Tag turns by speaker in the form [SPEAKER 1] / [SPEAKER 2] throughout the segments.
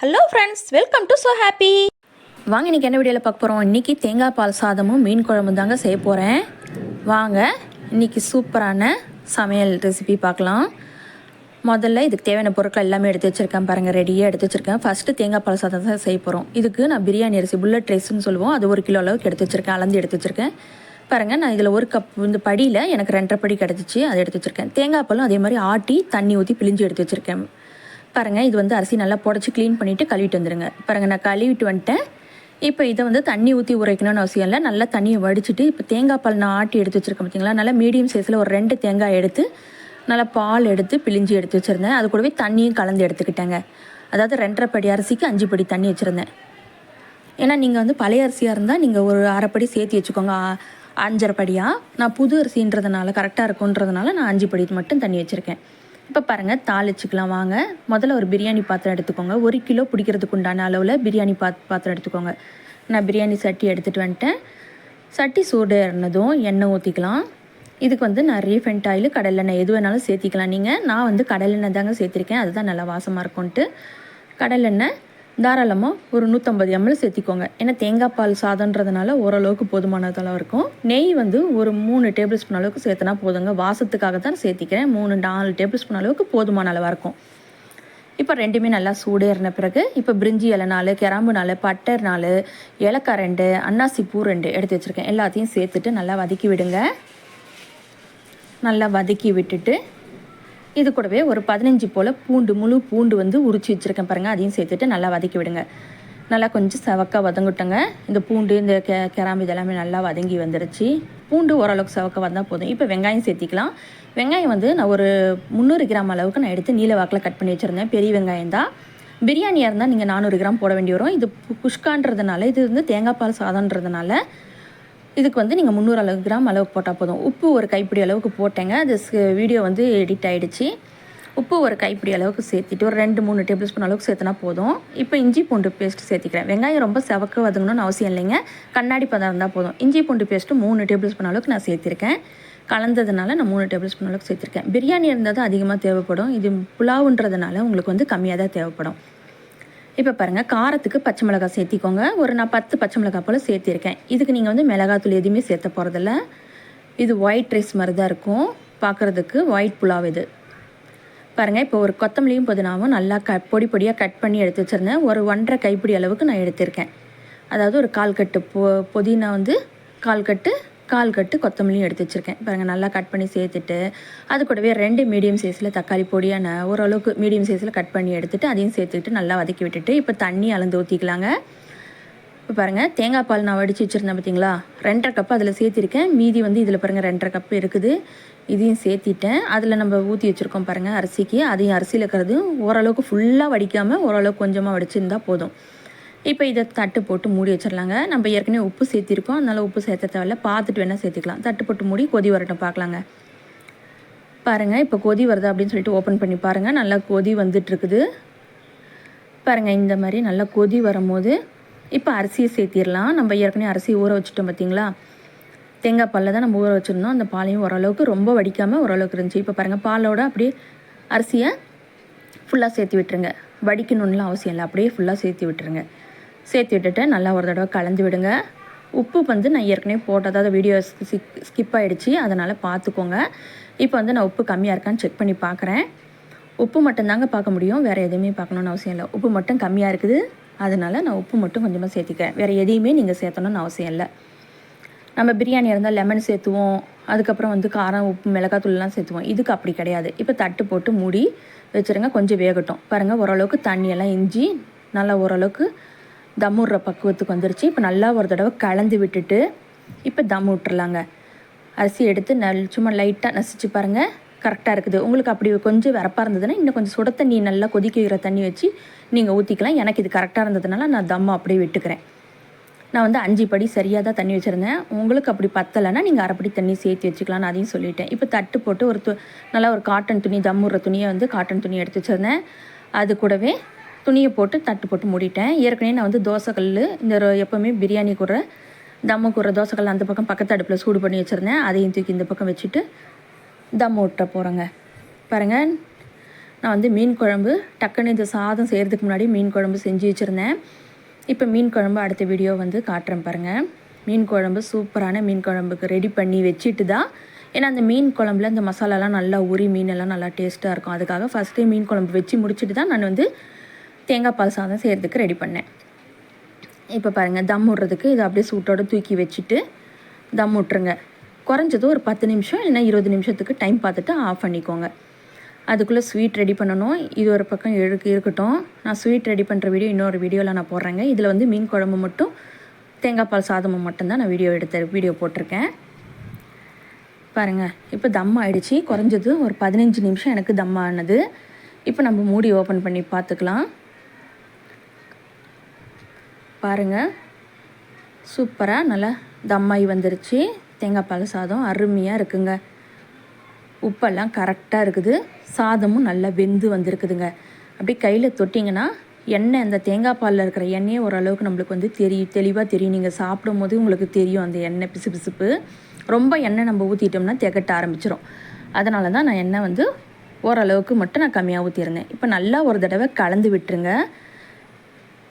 [SPEAKER 1] Hello friends welcome to so happy
[SPEAKER 2] வாங்க இன்றைக்கி என்ன வீடியோவில் பார்க்க போகிறோம் இன்றைக்கி தேங்காய் பால் சாதமும் மீன் குழம்பும் தாங்க செய்ய போகிறேன் வாங்க இன்றைக்கி சூப்பரான சமையல் ரெசிபி பார்க்கலாம். முதல்ல இதுக்கு தேவையான பொருட்கள் எல்லாமே எடுத்து வச்சுருக்கேன் பாருங்கள் ரெடியாக எடுத்து வச்சுருக்கேன். ஃபஸ்ட்டு தேங்காய் பால் சாதம் தான் செய்ய போகிறோம் இதுக்கு நான் பிரியாணி அரிசி புல்லட் ரைஸ்ன்னு சொல்லுவோம். அது ஒரு கிலோ அளவுக்கு எடுத்து வச்சுருக்கேன். அளந்து எடுத்து வச்சுருக்கேன். பாருங்கள் நான் இதில் ஒரு கப் இந்த படியில் எனக்கு ரெண்டரை படி கிடச்சிச்சு. அதை எடுத்து வச்சுருக்கேன். தேங்காய் பாலும் அதே மாதிரி ஆட்டி தண்ணி ஊற்றி பிழிஞ்சு எடுத்து வச்சுருக்கேன். பாருங்கள் இது வந்து அரிசி நல்லா புடச்சி க்ளீன் பண்ணிவிட்டு கழுவிட்டு வந்துடுங்க பாருங்கள் நான் கழுவிட்டு வந்துட்டேன். இப்போ இதை வந்து தண்ணி ஊற்றி உரைக்கணும்னு அவசியம் இல்லை. நல்லா தண்ணியை வடிச்சிட்டு இப்போ தேங்காய் பால் நான் ஆட்டி எடுத்து வச்சுருக்கேன் பார்த்தீங்களா நல்லா மீடியம் சைஸில் ஒரு ரெண்டு தேங்காய் எடுத்து நல்லா பால் எடுத்து பிழிஞ்சு எடுத்து வச்சுருந்தேன். அது கூடவே தண்ணியும் கலந்து எடுத்துக்கிட்டேங்க. அதாவது ரெண்டரை படி அரிசிக்கு அஞ்சு படி தண்ணி வச்சுருந்தேன். ஏன்னா நீங்கள் வந்து பழைய அரிசியாக இருந்தால் நீங்கள் ஒரு அரைப்படி சேர்த்து வச்சுக்கோங்க. அஞ்சரை படியாக நான் புது அரிசின்றதுனால கரெக்டாக இருக்குன்றதுனால நான் அஞ்சு படி மட்டும் தண்ணி வச்சுருக்கேன். இப்போ பாருங்கள் தாளிச்சுக்கலாம் வாங்க. முதல்ல ஒரு பிரியாணி பாத்திரம் எடுத்துக்கோங்க. ஒரு கிலோ பிடிக்கிறதுக்கு உண்டான அளவில் பிரியாணி பாத் பாத்திரம் எடுத்துக்கோங்க. நான் பிரியாணி சட்டி எடுத்துகிட்டு வந்துட்டேன். சட்டி சூடு ஏறினதும் எண்ணெய் ஊற்றிக்கலாம் இதுக்கு வந்து நான் ரீஃபைண்ட் ஆயில் கடலெண்ணெய் எது வேணாலும் சேர்த்திக்கலாம். நீங்கள் நான் வந்து கடலெண்ணெய் தாங்க சேர்த்திருக்கேன். அதுதான் நல்லா வாசமாக இருக்கும்ன்ட்டு. கடலெண்ணெய் தாராளமாக ஒரு நூற்றம்பது எம்எல் சேர்த்திக்கோங்க. ஏன்னா தேங்காய் பால் சாதன்றதுனால ஓரளவுக்கு போதுமான அளவு இருக்கும். நெய் வந்து ஒரு மூணு டேபிள் ஸ்பூன் அளவுக்கு சேர்த்தனா போதுங்க. வாசத்துக்காக தான் சேர்த்திக்கிறேன். மூணு நாலு டேபிள் ஸ்பூன் அளவுக்கு போதுமான அளவாக இருக்கும். இப்போ ரெண்டுமே நல்லா சூடேறின பிறகு இப்போ பிரிஞ்சி இலை நாள் கிராம்பு நாள் பட்டர் நாள் ஏலக்காய் ரெண்டு அன்னாசி பூ ரெண்டு எடுத்து வச்சுருக்கேன். எல்லாத்தையும் சேர்த்துட்டு நல்லா வதக்கி விடுங்க. நல்லா வதக்கி விட்டுட்டு இது கூடவே ஒரு பதினஞ்சு போல் பூண்டு முழு பூண்டு வந்து உரிச்சு வச்சுருக்கேன் பாருங்கள் அதையும் சேர்த்துட்டு நல்லா வதக்கி விடுங்க. நல்லா கொஞ்சம் செவக்க வதங்கிட்டோங்க. இந்த பூண்டு இந்த கெ கிராம்பு இதெல்லாமே நல்லா வதங்கி வந்துருச்சு. பூண்டு ஓரளவுக்கு செவக்க வந்தால் போதும். இப்போ வெங்காயம் சேர்த்திக்கலாம். வெங்காயம் வந்து நான் ஒரு முந்நூறு கிராம் அளவுக்கு நான் எடுத்து நீல வாக்கில் கட் பண்ணி வச்சுருந்தேன். பெரிய வெங்காயம் தான். பிரியாணியாக இருந்தால் நீங்கள் நானூறு கிராம் போட வேண்டி வரும். இது புஷ்கான்றதுனால இது வந்து தேங்காய் பால் சாதன்றதுனால இதுக்கு வந்து நீங்கள் முந்நூறு அளவு கிராம் அளவுக்கு போட்டால் போதும். உப்பு ஒரு கைப்பிடி அளவுக்கு போட்டேங்க. அது வீடியோ வந்து எடிட் ஆகிடுச்சு உப்பு ஒரு கைப்பிடி அளவுக்கு சேர்த்திட்டு ஒரு ரெண்டு மூணு டேபிள் ஸ்பூன் அளவுக்கு சேர்த்துனா போதும். இப்போ இஞ்சி பூண்டு பேஸ்ட் சேர்த்திக்கிறேன். வெங்காயம் ரொம்ப செவக்க வதங்கணும்னு அவசியம் இல்லைங்க. கண்ணாடி பதம் இருந்தால் போதும். இஞ்சி பூண்டு பேஸ்ட்டு மூணு டேபிள் ஸ்பூன் அளவுக்கு நான் சேர்த்திருக்கேன். கலந்ததுனால நான் மூணு டேபிள் ஸ்பூன் அளவுக்கு சேர்த்துருக்கேன். பிரியாணி இருந்தால் தான் அதிகமாக தேவைப்படும். இது புலாவுன்றதுனால உங்களுக்கு வந்து கம்மியாக தான் தேவைப்படும். இப்போ பாருங்கள் காரத்துக்கு பச்சை மிளகாய் சேர்த்திக்கோங்க. ஒரு நான் பத்து பச்சை மிளகாய் போல் சேர்த்திருக்கேன். இதுக்கு நீங்கள் வந்து மிளகாத்தூள் எதுவுமே சேர்த்த போகிறதில்ல இது ஒயிட் ரைஸ் மாதிரி தான் இருக்கும். பார்க்குறதுக்கு ஒயிட் புலாவ் இது. பாருங்கள் இப்போ ஒரு கொத்தமல்லியும் புதினாவும் நல்லா க பொடி பொடியாக கட் பண்ணி எடுத்து வச்சுருந்தேன். ஒரு ஒன்றரை கைப்பிடி அளவுக்கு நான் எடுத்திருக்கேன். அதாவது ஒரு கால் கட்டு பொ புதினா வந்து கால் கட்டு கால் கட்டு கொத்தமல்லியும் எடுத்து வச்சுருக்கேன். பாருங்கள் நல்லா கட் பண்ணி சேர்த்துட்டு அது கூடவே ரெண்டு மீடியம் சைஸில் தக்காளி பொடியான ஓரளவுக்கு மீடியம் சைஸில் கட் பண்ணி எடுத்துட்டு அதையும் சேர்த்துக்கிட்டு நல்லா வதக்கி விட்டுட்டு இப்போ தண்ணி அளந்து ஊற்றிக்கலாங்க இப்போ பாருங்கள் தேங்காய் பால் நான் வடித்து வச்சுருந்தேன் பார்த்தீங்களா ரெண்டரை கப் அதில் சேர்த்திருக்கேன். மீதி வந்து இதில் பாருங்கள் ரெண்டரை கப் இருக்குது. இதையும் சேர்த்திட்டேன். அதில் நம்ம ஊற்றி வச்சுருக்கோம் பாருங்கள் அரிசிக்கு. அதையும் அரிசியில் இருக்கிறது ஓரளவுக்கு ஃபுல்லாக வடிக்காமல் ஓரளவுக்கு கொஞ்சமாக வடிச்சிருந்தா போதும். இப்போ இதை தட்டு போட்டு மூடி வச்சிடலாங்க நம்ம ஏற்கனவே உப்பு சேர்த்திருக்கோம். அதனால் உப்பு சேர்த்த தேவையில்ல. பார்த்துட்டு வேணால் சேர்த்துக்கலாம். தட்டு போட்டு மூடி கொதி வரட்டும் பார்க்கலாங்க. பாருங்கள் இப்போ கொதி வருதா அப்படின்னு சொல்லிட்டு ஓப்பன் பண்ணி பாருங்கள் நல்லா கொதி வந்துட்டுருக்குது. பாருங்கள் இந்த மாதிரி நல்லா கொதி வரும்போது இப்போ அரிசியை சேர்த்திடலாம் நம்ம ஏற்கனவே அரிசி ஊற வச்சுட்டோம் பார்த்தீங்களா தேங்காய் பாலில் தான் நம்ம ஊற வச்சுருந்தோம். அந்த பாலையும் ஓரளவுக்கு ரொம்ப வடிக்காமல் ஓரளவுக்கு இருந்துச்சு. இப்போ பாருங்கள் பாலோட அப்படியே அரிசியை ஃபுல்லாக சேர்த்து விட்டுருங்க. வடிக்கணும்லாம் அவசியம் இல்லை. அப்படியே ஃபுல்லாக சேர்த்து விட்டுருங்க. சேர்த்து விட்டுட்டு நல்லா ஒரு தடவை கலந்து விடுங்க. உப்பு வந்து நான் ஏற்கனவே போட்டதாவது வீடியோ ஸ்கிப் ஆகிடுச்சி அதனால் பார்த்துக்கோங்க. இப்போ வந்து நான் உப்பு கம்மியாக இருக்கான்னு செக் பண்ணி பார்க்குறேன். உப்பு மட்டும்தாங்க பார்க்க முடியும். வேறு எதுவுமே பார்க்கணுன்னு அவசியம் இல்லை. உப்பு மட்டும் கம்மியாக இருக்குது. அதனால் நான் உப்பு மட்டும் கொஞ்சமாக சேர்த்திக்கிறேன். வேறு எதையுமே நீங்கள் சேர்த்தணும்னு அவசியம் இல்லை. நம்ம பிரியாணி இருந்தால் லெமன் சேர்த்துவோம். அதுக்கப்புறம் வந்து காரம் உப்பு மிளகாத்தூள்லாம் சேர்த்துவோம். இதுக்கு அப்படி கிடையாது. இப்போ தட்டு போட்டு மூடி வச்சுருங்க. கொஞ்சம் வேகட்டும். பாருங்கள் ஓரளவுக்கு தண்ணியெல்லாம் இஞ்சி நல்லா ஓரளவுக்கு தம் விட்ற பக்குவத்துக்கு வந்துருச்சு. இப்போ நல்லா ஒரு தடவை கலந்து விட்டுட்டு இப்போ தம் விட்டுறலாங்க அரிசி எடுத்து நல் சும்மா லைட்டாக நசிச்சு பாருங்கள் கரெக்டாக இருக்குது. உங்களுக்கு அப்படி கொஞ்சம் வரப்பாக இருந்ததுன்னா இன்னும் கொஞ்சம் சுட தண்ணி நல்லா கொதிக்க வைக்கிற தண்ணி வச்சு நீங்கள் ஊற்றிக்கலாம் எனக்கு இது கரெக்டாக இருந்ததுனால நான் தம்மை அப்படியே விட்டுக்கிறேன். நான் வந்து அஞ்சு படி சரியாக தான் தண்ணி வச்சுருந்தேன். உங்களுக்கு அப்படி பத்தலைன்னா நீங்கள் அரைப்படி தண்ணி சேர்த்து வச்சுக்கலாம்னு அதையும் சொல்லிட்டேன். இப்போ தட்டு போட்டு ஒரு து நல்லா ஒரு காட்டன் துணி தம்முற துணியை வந்து காட்டன் துணி எடுத்து வச்சுருந்தேன். அது கூடவே துணியை போட்டு தட்டு போட்டு மூடிட்டேன். ஏற்கனவே நான் வந்து தோசைக்கல் இந்த எப்போவுமே பிரியாணி கூட தம்மு கூற தோசைக்கல் அந்த பக்கம் பக்கத்து அடுப்பில் சூடு பண்ணி வச்சுருந்தேன். அதையும் தூக்கி இந்த பக்கம் வச்சுட்டு தம் ஓட்ட போகிறேங்க பாருங்கள் நான் வந்து மீன் குழம்பு டக்குன்னு இந்த சாதம் செய்கிறதுக்கு முன்னாடி மீன் குழம்பு செஞ்சு வச்சுருந்தேன். இப்போ மீன் குழம்பு அடுத்த வீடியோ வந்து காட்டுறேன் பாருங்கள் மீன் குழம்பு சூப்பரான மீன் குழம்புக்கு ரெடி பண்ணி வச்சுட்டு தான். ஏன்னா அந்த மீன் குழம்புல இந்த மசாலாலாம் நல்லா உரி மீனெல்லாம் நல்லா டேஸ்ட்டாக இருக்கும். அதுக்காக ஃபஸ்ட்டே மீன் குழம்பு வச்சு முடிச்சுட்டு தான் நான் வந்து தேங்காய் பால் சாதம் செய்கிறதுக்கு ரெடி பண்ணேன். இப்போ பாருங்கள் தம் விட்றதுக்கு இதை அப்படியே சூட்டோட தூக்கி வச்சுட்டு தம் விட்ருங்க குறைஞ்சது ஒரு பத்து நிமிஷம் இல்லைன்னா இருபது நிமிஷத்துக்கு டைம் பார்த்துட்டு ஆஃப் பண்ணிக்கோங்க. அதுக்குள்ளே ஸ்வீட் ரெடி பண்ணணும். இது ஒரு பக்கம் இருக்கு இருக்கட்டும். நான் ஸ்வீட் ரெடி பண்ணுற வீடியோ இன்னொரு வீடியோவில் நான் போடுறேங்க. இதில் வந்து மீன் குழம்பு மட்டும் தேங்காய் பால் சாதமும் மட்டும்தான் நான் வீடியோ எடுத்த வீடியோ போட்டிருக்கேன். பாருங்கள் இப்போ தம் ஆகிடுச்சி குறைஞ்சது ஒரு பதினஞ்சு நிமிஷம் எனக்கு தம் ஆனது. இப்போ நம்ம மூடி ஓப்பன் பண்ணி பார்த்துக்கலாம். பாருங்கள் சூப்பராக நல்லா தம்மாய் வந்துருச்சு. தேங்காய் பால் சாதம் அருமையாக இருக்குங்க. உப்பெல்லாம் கரெக்டாக இருக்குது. சாதமும் நல்லா வெந்து வந்திருக்குதுங்க. அப்படியே கையில் தொட்டிங்கன்னா எண்ணெய் அந்த தேங்காய் பாலில் இருக்கிற எண்ணெயே ஓரளவுக்கு நம்மளுக்கு வந்து தெரியும் தெளிவாக தெரியும். நீங்கள் சாப்பிடும் போது உங்களுக்கு தெரியும் அந்த எண்ணெய் பிசு பிசுப்பு. ரொம்ப எண்ணெய் நம்ம ஊற்றிட்டோம்னா திகட்ட ஆரம்பிச்சிடும் அதனால தான் நான் எண்ணெய் வந்து ஓரளவுக்கு மட்டும் நான் கம்மியாக ஊற்றிருந்தேன் இப்போ நல்லா ஒரு தடவை கலந்து விட்டுருங்க.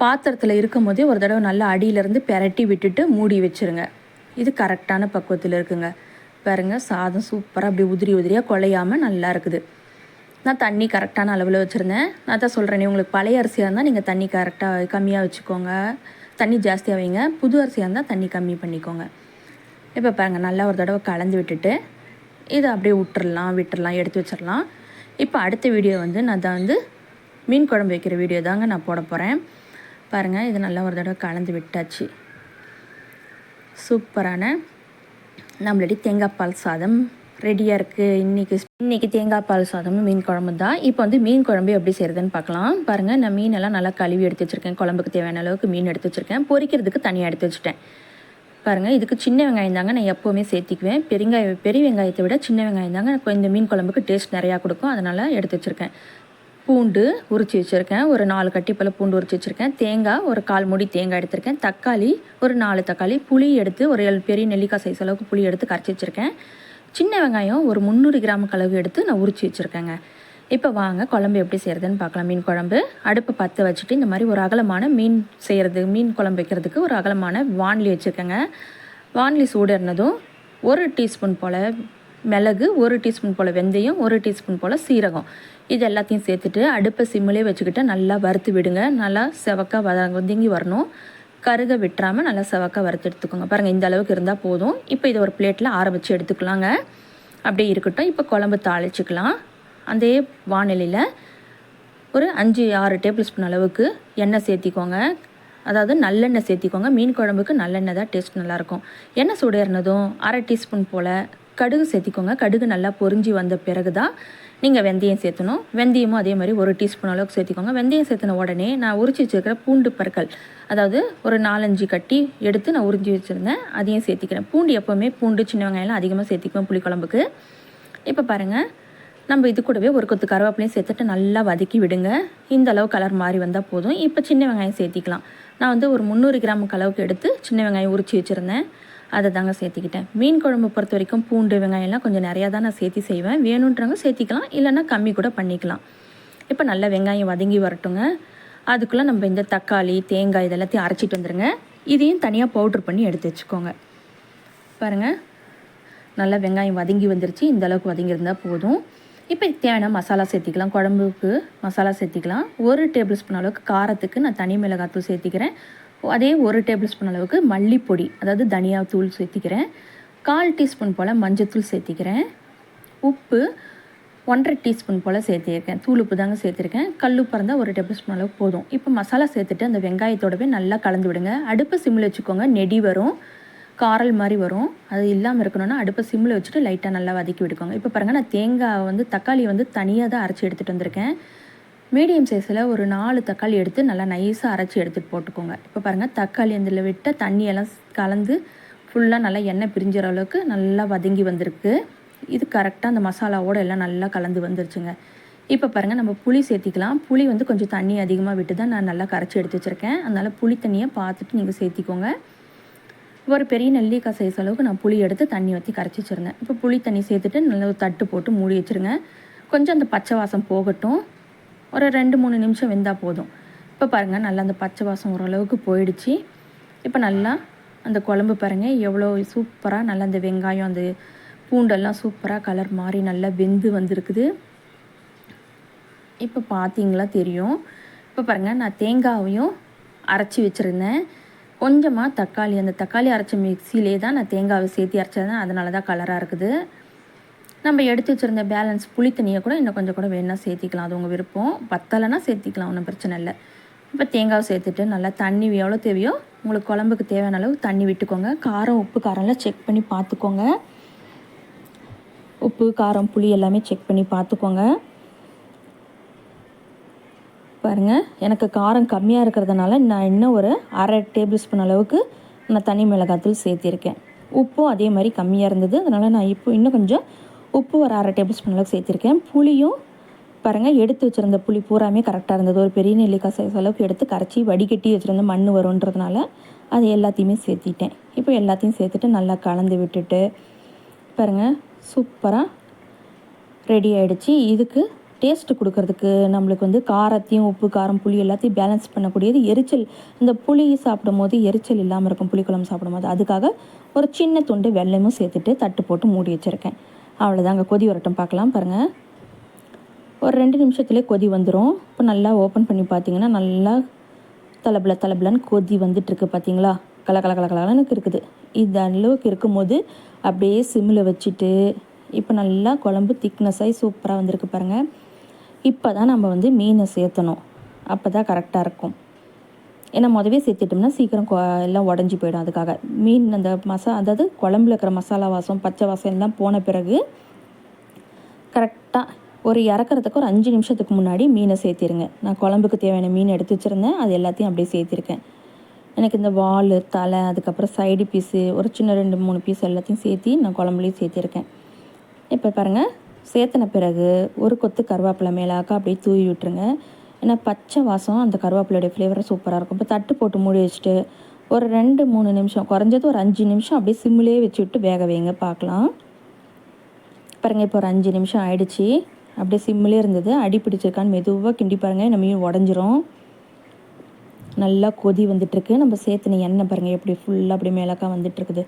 [SPEAKER 2] பாத்திரத்தில் இருக்கும் போதே ஒரு தடவை நல்லா அடியிலேருந்து பெரட்டி விட்டுட்டு மூடி வச்சுருங்க. இது கரெக்டான பக்குவத்தில் இருக்குங்க. பாருங்க சாதம் சூப்பராக அப்படி உதிரி உதிரியாக குழையாமல் நல்லா இருக்குது. நான் தண்ணி கரெக்டான அளவில் வச்சுருந்தேன். நான் தான் சொல்கிறேனே உங்களுக்கு பழைய அரிசியாக இருந்தால் நீங்கள் தண்ணி கரெக்டாக கம்மியாக வச்சுக்கோங்க. தண்ணி ஜாஸ்தியாக வைங்க. புது அரிசியாக இருந்தால் தண்ணி கம்மி பண்ணிக்கோங்க. இப்போ பாருங்கள் நல்லா ஒரு தடவை கலந்து விட்டுட்டு இதை அப்படியே விட்டுறலாம் விட்டுறலாம் எடுத்து வச்சிடலாம் இப்போ அடுத்த வீடியோ வந்து நான் தான் வந்து மீன் குழம்பு வைக்கிற வீடியோ தாங்க நான் போட போகிறேன் பாருங்கள் இது நல்லா ஒரு தடவை கலந்து விட்டாச்சு. சூப்பரான நம்மளுடைய தேங்காய் பால் சாதம் ரெடியாக இருக்குது இன்றைக்கி இன்றைக்கி தேங்காய் பால் சாதமும் மீன் குழம்பு தான். இப்போ வந்து மீன் குழம்பு எப்படி செய்கிறதுன்னு பார்க்கலாம். பாருங்கள் நான் மீனெல்லாம் நல்லா கழுவி எடுத்து வச்சுருக்கேன். குழம்புக்கு தேவையான அளவுக்கு மீன் எடுத்து வச்சுருக்கேன். பொரிக்கிறதுக்கு தனியாக எடுத்து வச்சுட்டேன். பாருங்கள் இதுக்கு சின்ன வெங்காயம் தாங்க நான் எப்போவுமே சேர்த்திக்குவேன். பெருங்காய பெரிய வெங்காயத்தை விட சின்ன வெங்காயம் தாங்க இந்த மீன் குழம்புக்கு டேஸ்ட் நிறையா கொடுக்கும். அதனால் எடுத்து வச்சுருக்கேன். பூண்டு உரித்து வச்சுருக்கேன். ஒரு நாலு கட்டி போல் பூண்டு உரித்து வச்சுருக்கேன். தேங்காய் ஒரு கால் மூடி தேங்காய் எடுத்திருக்கேன். தக்காளி ஒரு நாலு தக்காளி புளி எடுத்து ஒரு ஏழு பெரிய நெல்லிக்காய் சைஸ் அளவுக்கு புளி எடுத்து கரைச்சி வச்சுருக்கேன். சின்ன வெங்காயம் ஒரு முந்நூறு கிராம் கலவு எடுத்து நான் உரித்து வச்சுருக்கேங்க. இப்போ வாங்க குழம்பு எப்படி செய்கிறதுன்னு பார்க்கலாம். மீன் குழம்பு அடுப்பை பற்ற வச்சுட்டு இந்த மாதிரி ஒரு அகலமான மீன் செய்கிறது மீன் குழம்பு வைக்கிறதுக்கு ஒரு அகலமான வான்லி வச்சுருக்கேங்க. வான்லி சூடுறதும் ஒரு டீஸ்பூன் போல் மிளகு ஒரு டீஸ்பூன் போல் வெந்தயம் ஒரு டீஸ்பூன் போல் சீரகம். இது எல்லாத்தையும் சேர்த்துட்டு அடுப்பை சிம்மிலே வச்சுக்கிட்டு நல்லா வறுத்து விடுங்க. நல்லா செவக்காக வத வதங்கி வரணும். கருக விட்டுறாமல் நல்லா செவக்காக வறுத்து எடுத்துக்கோங்க. பாருங்கள் இந்த அளவுக்கு இருந்தால் போதும். இப்போ இதை ஒரு பிளேட்டில் ஆற வச்சு எடுத்துக்கலாங்க. அப்படியே இருக்கட்டும். இப்போ குழம்பு தாளிச்சிக்கலாம். அதே வானிலையில் ஒரு அஞ்சு ஆறு டேபிள் ஸ்பூன் அளவுக்கு எண்ணெய் சேர்த்திக்கோங்க. அதாவது நல்லெண்ணெய் சேர்த்திக்கோங்க. மீன் குழம்புக்கு நல்லெண்ணெய் தான் டேஸ்ட் நல்லாயிருக்கும் எண்ணெய் சுடேறினதும் அரை டீஸ்பூன் போல் கடுகு சேர்த்திக்கோங்க. கடுகு நல்லா பொறிஞ்சி வந்த பிறகு தான் நீங்கள் வெந்தயம் சேர்த்தணும். வெந்தயமும் அதே மாதிரி ஒரு டீஸ்பூன் அளவுக்கு சேர்த்திக்கோங்க. வெந்தயம் சேர்த்தின உடனே நான் உரிச்சு வச்சுருக்கிற பூண்டு பற்கள் அதாவது ஒரு நாலஞ்சு கட்டி எடுத்து நான் உறிஞ்சி வச்சுருந்தேன். அதையும் சேர்த்திக்கிறேன். பூண்டு எப்போவுமே பூண்டு சின்ன வெங்காயம்லாம் அதிகமாக சேர்த்திக்குவேன் புளிக்குழம்புக்கு. இப்போ பாருங்கள் நம்ம இது கூடவே ஒரு கொத்து கருவேப்பிலையும் சேர்த்துட்டு நல்லா வதக்கி விடுங்க. இந்த அளவு கலர் மாறி வந்தால் போதும். இப்போ சின்ன வெங்காயம் சேர்த்திக்கலாம். நான் வந்து ஒரு முந்நூறு கிராமுக்கு அளவுக்கு எடுத்து சின்ன வெங்காயம் உரிச்சு வச்சுருந்தேன். அதை தாங்க சேர்த்திக்கிட்டேன். மீன் குழம்பு பொறுத்த வரைக்கும் பூண்டு வெங்காயம்லாம் கொஞ்சம் நிறையா தான் நான் சேர்த்தி செய்வேன். வேணுன்றவங்க சேர்த்திக்கலாம் இல்லைன்னா கம்மி கூட பண்ணிக்கலாம். இப்போ நல்லா வெங்காயம் வதங்கி வரட்டுங்க. அதுக்குள்ளே நம்ம இந்த தக்காளி தேங்காய் இதெல்லாத்தையும் அரைச்சிட்டு வந்துடுங்க இதையும் தனியாக பவுட்ரு பண்ணி எடுத்து வச்சுக்கோங்க. பாருங்கள் நல்லா வெங்காயம் வதங்கி வந்துருச்சு. இந்த அளவுக்கு வதங்கியிருந்தால் போதும். இப்போ தேவையான மசாலா சேர்த்திக்கலாம். குழம்புக்கு மசாலா சேர்த்திக்கலாம். ஒரு டேபிள் ஸ்பூன் அளவுக்கு காரத்துக்கு நான் தனி மிளகாத்தூள் சேர்த்திக்கிறேன். அதே ஒரு டேபிள் ஸ்பூன் அளவுக்கு மல்லிப்பொடி அதாவது தனியா தூள் சேர்த்திக்கிறேன். கால் டீஸ்பூன் போல் மஞ்சத்தூள் சேர்த்திக்கிறேன். உப்பு ஒன்றரை டீஸ்பூன் போல் சேர்த்திருக்கேன். தூள் உப்பு தாங்க சேர்த்துருக்கேன். கல் உப்பு இருந்தால் ஒரு டேபிள் ஸ்பூன் அளவுக்கு போதும். இப்போ மசாலா சேர்த்துட்டு அந்த வெங்காயத்தோடவே நல்லா கலந்து விடுங்க. அடுப்பை சிம்மில் வச்சுக்கோங்க. நெடி வரும். காரல் மாதிரி வரும். அது இல்லாமல் இருக்கணும்னா அடுப்பை சிம்மில் வச்சுட்டு லைட்டாக நல்லா வதக்கி விடுக்கோங்க இப்போ பாருங்கள் நான் தேங்காய் வந்து தக்காளி வந்து தனியாக தான் அரைச்சி எடுத்துகிட்டு வந்திருக்கேன். மீடியம் சைஸில் ஒரு நாலு தக்காளி எடுத்து நல்லா நைஸாக அரைச்சி எடுத்துகிட்டு போட்டுக்கோங்க. இப்போ பாருங்கள் தக்காளி அதில் விட்ட தண்ணியெல்லாம் கலந்து ஃபுல்லாக நல்லா எண்ணெய் பிரிஞ்சுற அளவுக்கு நல்லா வதங்கி வந்திருக்கு. இது கரெக்டாக அந்த மசாலாவோடு எல்லாம் நல்லா கலந்து வந்துருச்சுங்க. இப்போ பாருங்கள் நம்ம புளி சேர்த்திக்கலாம். புளி வந்து கொஞ்சம் தண்ணி அதிகமாக விட்டு தான் நான் நல்லா கரைச்சி எடுத்து வச்சுருக்கேன். அதனால் புளி தண்ணியை பார்த்துட்டு நீங்கள் சேர்த்திக்கோங்க. ஒரு பெரிய நெல்லிக்காய் சைஸ் அளவுக்கு நான் புளி எடுத்து தண்ணி ஊற்றி கரைச்சி வச்சுருந்தேன். இப்போ புளி தண்ணி சேர்த்துட்டு நல்லா ஒரு தட்டு போட்டு மூடி வச்சுருங்க. கொஞ்சம் அந்த பச்சை வாசம் போகட்டும். ஒரு ரெண்டு மூணு நிமிஷம் வெந்தால் போதும். இப்போ பாருங்கள் நல்லா அந்த பச்சை வாசம் ஓரளவுக்கு போயிடுச்சு. இப்போ நல்லா அந்த குழம்பு பாருங்கள் எவ்வளோ சூப்பராக நல்லா அந்த வெங்காயம் அந்த பூண்டெல்லாம் சூப்பராக கலர் மாறி நல்லா வெந்து வந்திருக்குது. இப்போ பார்த்தீங்களா தெரியும். இப்போ பாருங்கள் நான் தேங்காவையும் அரைச்சி வச்சுருந்தேன். கொஞ்சமாக தக்காளி அந்த தக்காளி அரைச்ச மிக்சிலே தான் நான் தேங்காவை சேர்த்து அரைச்சது அதனால தான் கலராக இருக்குது. நம்ம எடுத்து வச்சுருந்த பேலன்ஸ் புளி தண்ணியை கூட இன்னும் கொஞ்சம் கூட வேணால் சேர்த்திக்கலாம். அது உங்கள் விருப்பம். பத்தலைன்னா சேர்த்திக்கலாம் ஒன்றும் பிரச்சனை இல்லை. இப்போ தேங்காவை சேர்த்துட்டு நல்லா தண்ணி எவ்வளோ தேவையோ உங்களுக்கு குழம்புக்கு தேவையான அளவு தண்ணி விட்டுக்கோங்க. காரம் உப்பு காரம்லாம் செக் பண்ணி பார்த்துக்கோங்க. உப்பு காரம் புளி எல்லாமே செக் பண்ணி பார்த்துக்கோங்க. பாருங்கள் எனக்கு காரம் கம்மியாக இருக்கிறதுனால நான் இன்னும் ஒரு அரை டேபிள் ஸ்பூன் அளவுக்கு நான் தனி மிளகாத்தூள் சேர்த்திருக்கேன். உப்பும் அதே மாதிரி கம்மியாக இருந்தது. அதனால் நான் இப்போ இன்னும் கொஞ்சம் உப்பு ஒரு அரை டேபிள் ஸ்பூன் அளவுக்கு சேர்த்திருக்கேன். புளியும் பாருங்கள் எடுத்து வச்சுருந்த புளி பூராமே கரெக்டாக இருந்தது. ஒரு பெரிய நெல்லிக்காய் சைஸ் அளவுக்கு எடுத்து கரைச்சி வடிகட்டி வச்சுருந்த மண் வரும்ன்றதுனால அது எல்லாத்தையுமே சேர்த்திட்டேன். இப்போ எல்லாத்தையும் சேர்த்துட்டு நல்லா கலந்து விட்டுட்டு பாருங்கள் சூப்பராக ரெடி ஆகிடுச்சு இதுக்கு டேஸ்ட்டு கொடுக்கறதுக்கு நம்மளுக்கு வந்து காரத்தையும் உப்பு காரம் புளி எல்லாத்தையும் பேலன்ஸ் பண்ணக்கூடியது எரிச்சல். இந்த புளி சாப்பிடும் போது எரிச்சல் இல்லாமல் இருக்கும் புளிக்குழம்பு சாப்பிடும் போது அதுக்காக ஒரு சின்ன துண்டு வெள்ளமும் சேர்த்துட்டு தட்டு போட்டு மூடி வச்சுருக்கேன். அவ்வளோதாங்க கொதி வரட்டும் பார்க்கலாம் பாருங்கள் ஒரு ரெண்டு நிமிஷத்துலேயே கொதி வந்துடும் இப்போ நல்லா ஓப்பன் பண்ணி பார்த்தீங்கன்னா நல்லா தலபல தலபலன்னு கொதி வந்துட்டுருக்கு பார்த்தீங்களா கல கல கல கலன்னு இருக்குது. இது அளவுக்கு இருக்கும்போது அப்படியே சிம்மில் வச்சுட்டு இப்போ நல்லா குழம்பு திக்னஸ் ஆகி சூப்பராக வந்திருக்கு பாருங்கள் இப்போ தான் நம்ம வந்து மீனை சேர்த்தணும். அப்போ தான் கரெக்டாக இருக்கும். ஏன்னா முதவே சேர்த்துட்டோம்னா சீக்கிரம் எல்லாம் உடஞ்சி போயிடும் அதுக்காக. மீன் அந்த மசா அதாவது குழம்புல இருக்கிற மசாலா வாசம் பச்சை வாசம் எல்லாம் போன பிறகு கரெக்டாக ஒரு இறக்குறதுக்கு ஒரு அஞ்சு நிமிஷத்துக்கு முன்னாடி மீனை சேர்த்திருங்க. நான் குழம்புக்கு தேவையான மீன் எடுத்து வச்சுருந்தேன். அது எல்லாத்தையும் அப்படியே சேர்த்திருக்கேன். எனக்கு இந்த வால் தலை அதுக்கப்புறம் சைடு பீஸு ஒரு சின்ன ரெண்டு மூணு பீஸ் எல்லாத்தையும் சேர்த்தி நான் குழம்புலேயும் சேர்த்திருக்கேன். இப்போ பாருங்கள் சேர்த்தின பிறகு ஒரு கொத்து கருவேப்பிலை மேலாக்கா அப்படியே தூவி விட்டுருங்க. ஏன்னா பச்சை வாசம் அந்த கருவேப்பிலையுடைய ஃப்ளேவர் சூப்பராக இருக்கும். இப்போ தட்டு போட்டு மூடி வச்சுட்டு ஒரு ரெண்டு மூணு நிமிஷம் குறைஞ்சது ஒரு அஞ்சு நிமிஷம் அப்படியே சிம்மிலே வச்சு விட்டு வேக வைங்க பார்க்கலாம். பாருங்கள் இப்போ ஒரு அஞ்சு நிமிஷம் ஆயிடுச்சு. அப்படியே சிம்மிலே இருந்தது. அடி பிடிச்சிருக்கான்னு மெதுவாக கிண்டி பாருங்கள் நம்ம மீன் உடஞ்சிரும். நல்லா கொதி வந்துட்டுருக்கு. நம்ம சேர்த்துன எண்ணெய் பாருங்கள் எப்படி ஃபுல்லாக அப்படியே மேலக்கா வந்துட்டுருக்குது.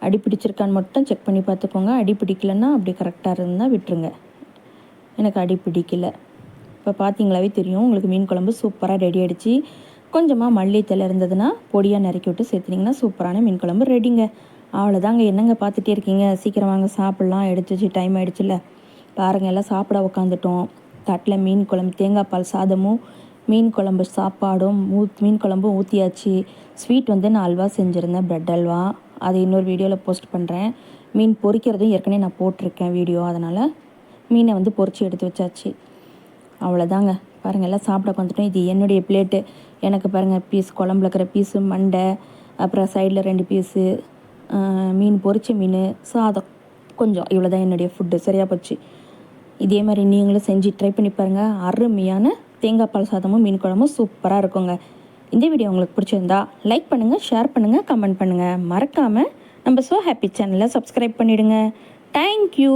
[SPEAKER 2] அடி பிடிச்சிருக்கான்னு மட்டும் செக் பண்ணி பார்த்துக்கோங்க. அடி பிடிக்கலன்னா அப்படி கரெக்டாக இருந்தால் விட்டுருங்க. எனக்கு அடி பிடிக்கல. இப்போ பார்த்தீங்களாவே தெரியும். உங்களுக்கு மீன் குழம்பு சூப்பராக ரெடி ஆகிடுச்சு கொஞ்சமாக மல்லித்தலை இருந்ததுன்னா பொடியாக நறுக்கி விட்டு சேர்த்துனிங்கன்னா சூப்பரான மீன் குழம்பு ரெடிங்க அவ்வளோதாங்க என்னங்க பார்த்துட்டே இருக்கீங்க? சீக்கிரம் வாங்க சாப்பிட்லாம். எடுத்து வச்சு டைம் ஆகிடுச்சுல்ல பாருங்கள் எல்லாம் சாப்பிட உக்காந்துட்டோம். தட்டில் மீன் குழம்பு தேங்காய் பால் சாதமும் மீன் குழம்பு சாப்பாடும் ஊத் மீன் குழம்பும் ஊற்றியாச்சு ஸ்வீட் வந்து நான் அல்வா செஞ்சுருந்தேன் ப்ரெட் அல்வா. அது இன்னொரு வீடியோவில் போஸ்ட் பண்ணுறேன் மீன் பொரிக்கிறதும் ஏற்கனவே நான் போட்டிருக்கேன் வீடியோ அதனால் மீனை வந்து பொறிச்சு எடுத்து வச்சாச்சு. அவ்வளோதாங்க பாருங்கள் எல்லாம் சாப்பிட வந்துட்டோம் இது என்னுடைய பிளேட்டு எனக்கு பாருங்கள் பீஸ் குழம்புல இருக்கிற பீஸு மண்டை அப்புறம் சைடில் ரெண்டு பீஸு மீன் பொரிச்ச மீன் சாதம். கொஞ்சம். இவ்வளோ தான் என்னுடைய ஃபுட்டு சரியாக போச்சு. இதே மாதிரி நீங்களும் செஞ்சு ட்ரை பண்ணி பாருங்கள் அருமையான தேங்காய் பால் சாதமும் மீன் குழம்பும் சூப்பராக இருக்குங்க. இந்த வீடியோ உங்களுக்கு பிடிச்சிருந்தா லைக் பண்ணுங்கள் ஷேர் பண்ணுங்கள் கமெண்ட் பண்ணுங்கள் மறக்காமல் நம்ம ஸோ ஹாப்பி சேனலை சப்ஸ்கிரைப் பண்ணிவிடுங்க தேங்க்யூ